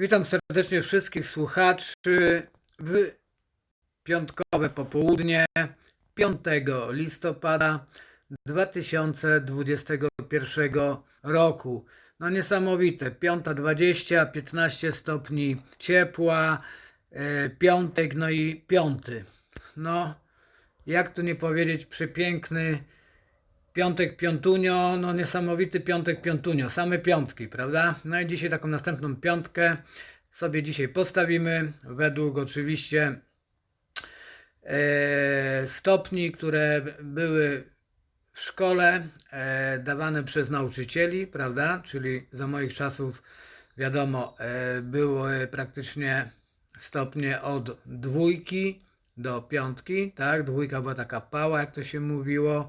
Witam serdecznie wszystkich słuchaczy w piątkowe popołudnie 5 listopada 2021 roku. No niesamowite, 5.20, 15 stopni ciepła, e, piątek, no i piąty. No, jak tu nie powiedzieć, przepiękny Piątek Piątunio, no niesamowity piątek Piątunio, same piątki, prawda? No i dzisiaj taką następną piątkę sobie dzisiaj postawimy, według oczywiście e, stopni, które były w szkole e, dawane przez nauczycieli, prawda? Czyli za moich czasów, wiadomo, e, były praktycznie stopnie od dwójki do piątki, tak? Dwójka była taka pała, jak to się mówiło.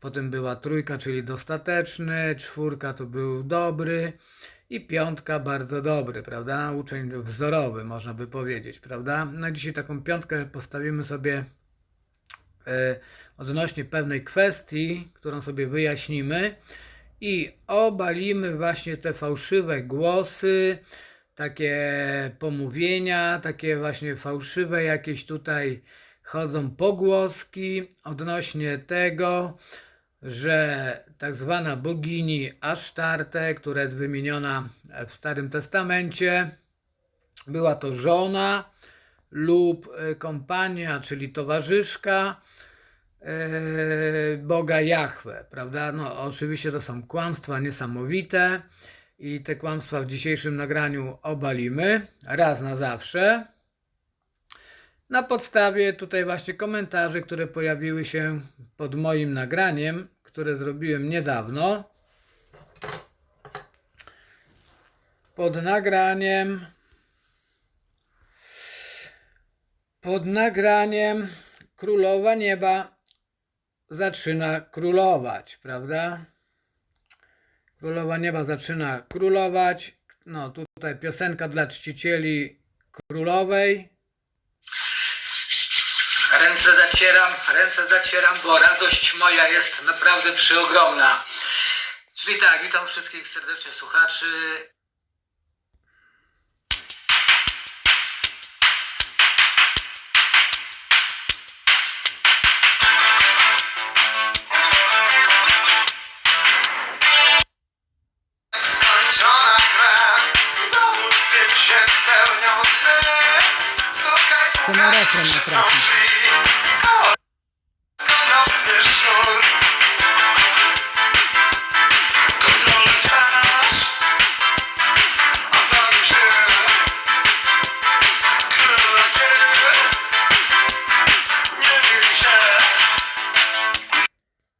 Potem była trójka, czyli dostateczny, czwórka to był dobry i piątka bardzo dobry, prawda? Uczeń wzorowy, można by powiedzieć, prawda? No dzisiaj taką piątkę postawimy sobie e, odnośnie pewnej kwestii, którą sobie wyjaśnimy i obalimy właśnie te fałszywe głosy, takie pomówienia, takie właśnie fałszywe jakieś tutaj chodzą pogłoski odnośnie tego, że tak zwana bogini Asztarte, która jest wymieniona w Starym Testamencie, była to żona lub e, kompania, czyli towarzyszka e, Boga Jahwe, prawda? No, oczywiście to są kłamstwa niesamowite i te kłamstwa w dzisiejszym nagraniu obalimy raz na zawsze. Na podstawie tutaj właśnie komentarzy, które pojawiły się pod moim nagraniem, które zrobiłem niedawno. Pod nagraniem. Pod nagraniem Królowa Nieba zaczyna królować, prawda? Królowa Nieba zaczyna królować. No tutaj piosenka dla czcicieli królowej. Ręce zacieram, ręce zacieram, bo radość moja jest naprawdę przeogromna. Czyli tak, witam wszystkich serdecznie słuchaczy. Refren nie trafi.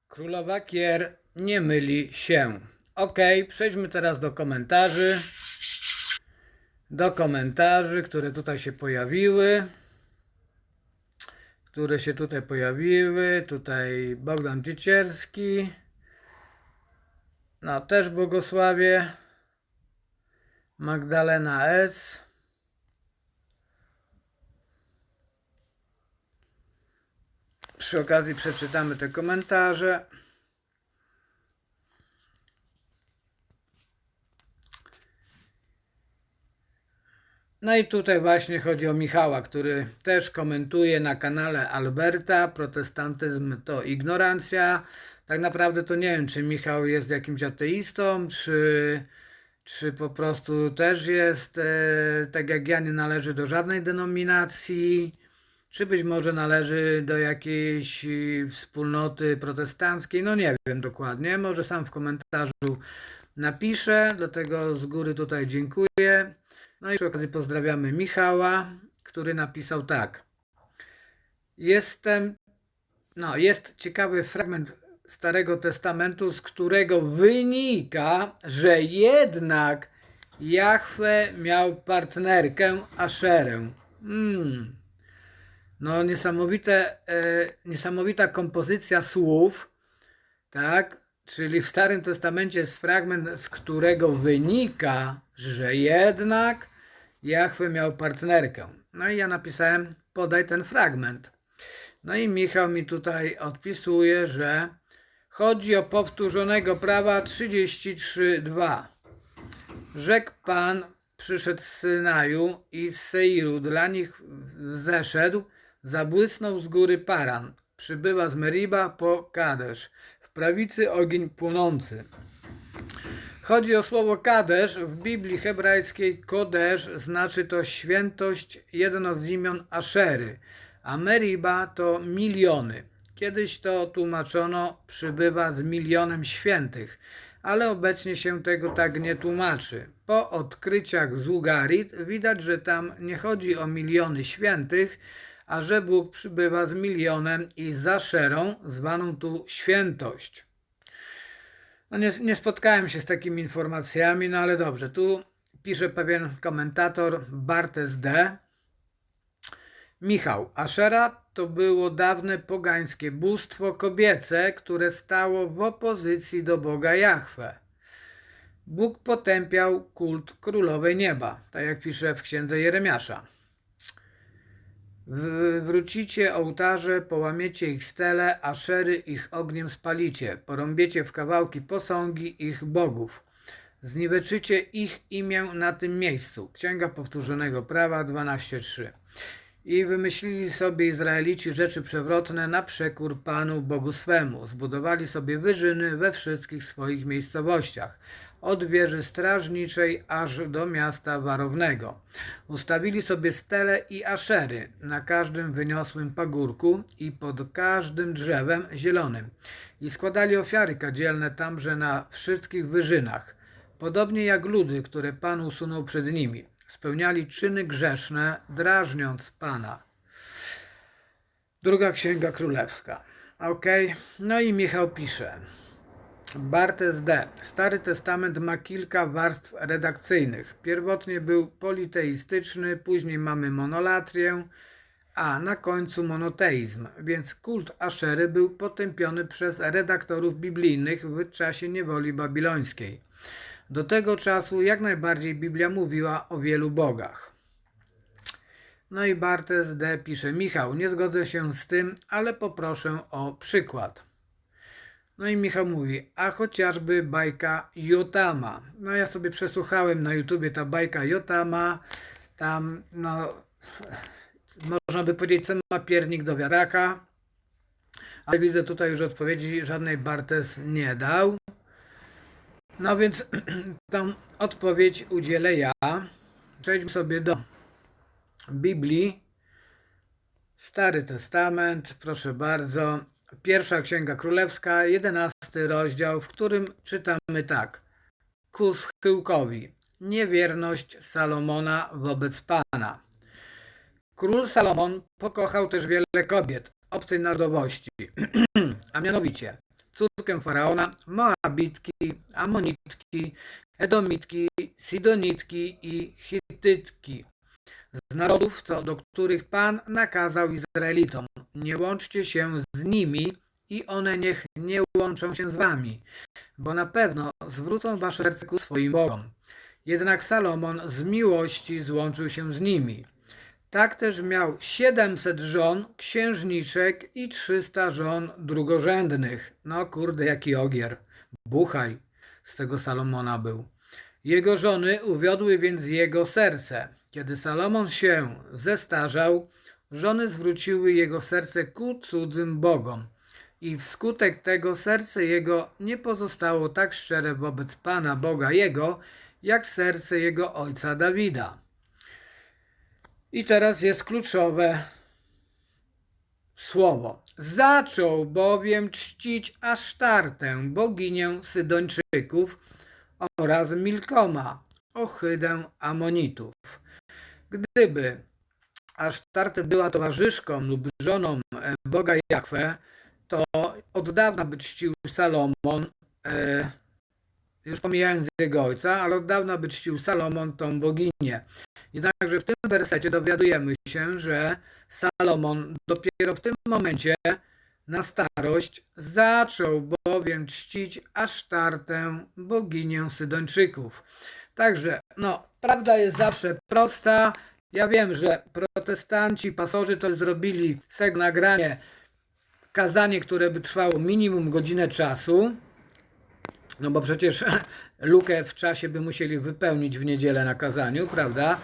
Królowa Kier nie myli się. Ok, przejdźmy teraz do komentarzy. Do komentarzy, które tutaj się pojawiły. Które się tutaj pojawiły. Tutaj Bogdan Dziecierski. No, też błogosławie. Magdalena S. Przy okazji przeczytamy te komentarze. No i tutaj właśnie chodzi o Michała, który też komentuje na kanale Alberta. Protestantyzm to ignorancja. Tak naprawdę to nie wiem, czy Michał jest jakimś ateistą, czy, czy po prostu też jest, e, tak jak ja, nie należy do żadnej denominacji. Czy być może należy do jakiejś wspólnoty protestanckiej? No nie wiem dokładnie. Może sam w komentarzu napiszę, dlatego z góry tutaj dziękuję. No i przy okazji pozdrawiamy Michała, który napisał tak. Jestem, no jest ciekawy fragment Starego Testamentu, z którego wynika, że jednak Jahwe miał partnerkę Aszerę. Hmm. No, niesamowite, e, niesamowita kompozycja słów, tak? Czyli w Starym Testamencie jest fragment, z którego wynika, że jednak Jahwe miał partnerkę. No i ja napisałem, podaj ten fragment. No i Michał mi tutaj odpisuje, że chodzi o powtórzonego prawa 33.2. Rzekł Pan przyszedł z Synaju i z Seiru dla nich zeszedł, zabłysnął z góry Paran. Przybywa z Meriba po Kadesz. W prawicy ogień płonący. Chodzi o słowo Kadesz. W Biblii hebrajskiej Kodesz znaczy to świętość, jedno z imion Aszery, a Meriba to miliony. Kiedyś to tłumaczono przybywa z milionem świętych, ale obecnie się tego tak nie tłumaczy. Po odkryciach z Ugarit widać, że tam nie chodzi o miliony świętych, a że Bóg przybywa z milionem i za szerą, zwaną tu świętość. No nie, nie spotkałem się z takimi informacjami, no ale dobrze. Tu pisze pewien komentator Bartes D. Michał, Ashera to było dawne pogańskie bóstwo kobiece, które stało w opozycji do Boga Jahwe. Bóg potępiał kult królowej nieba, tak jak pisze w księdze Jeremiasza. Wrócicie ołtarze, połamiecie ich stele, a szery ich ogniem spalicie, porąbiecie w kawałki posągi ich bogów. Zniweczycie ich imię na tym miejscu. Księga Powtórzonego Prawa 12.3. I wymyślili sobie Izraelici rzeczy przewrotne na przekór Panu Bogu swemu. Zbudowali sobie wyżyny we wszystkich swoich miejscowościach, od wieży strażniczej aż do miasta warownego. Ustawili sobie stele i aszery na każdym wyniosłym pagórku i pod każdym drzewem zielonym. I składali ofiary kadzielne tamże na wszystkich wyżynach, podobnie jak ludy, które Pan usunął przed nimi. Spełniali czyny grzeszne, drażniąc Pana. Druga Księga Królewska. Ok, no i Michał pisze. Bartes D. Stary Testament ma kilka warstw redakcyjnych. Pierwotnie był politeistyczny, później mamy monolatrię, a na końcu monoteizm, więc kult Aszery był potępiony przez redaktorów biblijnych w czasie niewoli babilońskiej. Do tego czasu jak najbardziej Biblia mówiła o wielu bogach. No i Bartes D. pisze: Michał, nie zgodzę się z tym, ale poproszę o przykład. No i Michał mówi, a chociażby bajka Jotama. No ja sobie przesłuchałem na YouTubie ta bajka Jotama. Tam, no, można by powiedzieć, co ma piernik do wiaraka. Ale widzę tutaj już odpowiedzi, żadnej Bartes nie dał. No więc tą odpowiedź udzielę ja. Przejdźmy sobie do Biblii. Stary Testament, proszę bardzo. Pierwsza Księga Królewska, jedenasty rozdział, w którym czytamy tak. Ku schyłkowi. Niewierność Salomona wobec Pana. Król Salomon pokochał też wiele kobiet obcej narodowości, a mianowicie córkę faraona, Moabitki, Amonitki, Edomitki, Sidonitki i Hittytki z narodów, co, do których Pan nakazał Izraelitom. Nie łączcie się z nimi i one niech nie łączą się z wami, bo na pewno zwrócą wasze serce ku swoim bogom. Jednak Salomon z miłości złączył się z nimi. Tak też miał 700 żon księżniczek i 300 żon drugorzędnych. No kurde, jaki ogier. Buchaj z tego Salomona był. Jego żony uwiodły więc jego serce. Kiedy Salomon się zestarzał, żony zwróciły jego serce ku cudzym bogom. I wskutek tego serce jego nie pozostało tak szczere wobec Pana Boga jego, jak serce jego ojca Dawida. I teraz jest kluczowe słowo. Zaczął bowiem czcić Asztartę, boginię Sydończyków oraz Milkoma, ohydę Amonitów. Gdyby Asztarta była towarzyszką lub żoną e, Boga Jahwe, to od dawna by czcił Salomon, e, już pomijając jego ojca, ale od dawna by czcił Salomon tą boginię. Jednakże w tym wersecie dowiadujemy się, że Salomon dopiero w tym momencie na starość zaczął bowiem czcić Asztartę, boginię Sydończyków. Także, no, prawda jest zawsze prosta. Ja wiem, że protestanci, pasorzy to zrobili tego nagranie kazanie, które by trwało minimum godzinę czasu. No bo przecież lukę w czasie by musieli wypełnić w niedzielę na kazaniu, prawda?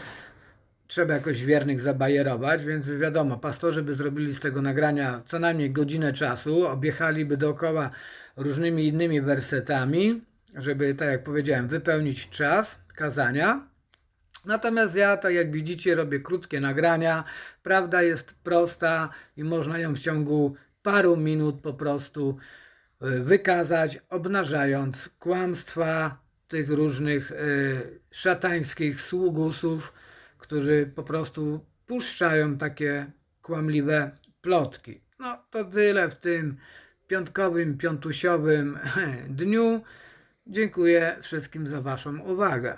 Trzeba jakoś wiernych zabajerować, więc wiadomo, pastorzy by zrobili z tego nagrania co najmniej godzinę czasu, objechaliby dookoła różnymi innymi wersetami, żeby, tak jak powiedziałem, wypełnić czas kazania. Natomiast ja, tak jak widzicie, robię krótkie nagrania. Prawda jest prosta i można ją w ciągu paru minut po prostu y, wykazać, obnażając kłamstwa tych różnych y, szatańskich sługusów, którzy po prostu puszczają takie kłamliwe plotki. No to tyle w tym piątkowym, piątusiowym dniu. Dziękuję wszystkim za Waszą uwagę.